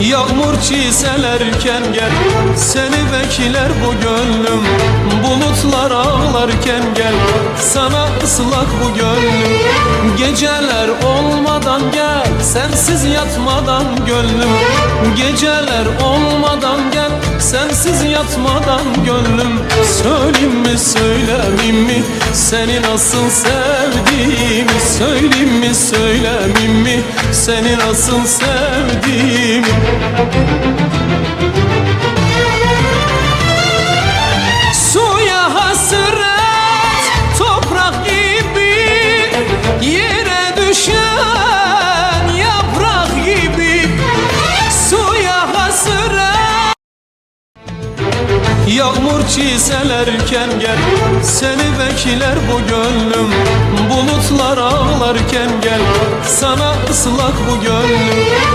Yağmur çiselerken gel Seni bekler bu gönlüm. Bulutlar ağlarken gel Sana ıslak bu gönlüm. Geceler olmadan gel Sensiz yatmadan gönlüm. Geceler olmadan gel Sensiz yatmadan gönlüm. Söyleyeyim mi söylemeyeyim mi? Seni nasıl sevdiğimi Söyleyeyim mi söylemeyeyim mi? Seni nasıl sevdiğimi Yağmur çiselerken gel Seni bekler bu gönlüm. Bulutlar ağlarken gel Sana ıslak bu gönlüm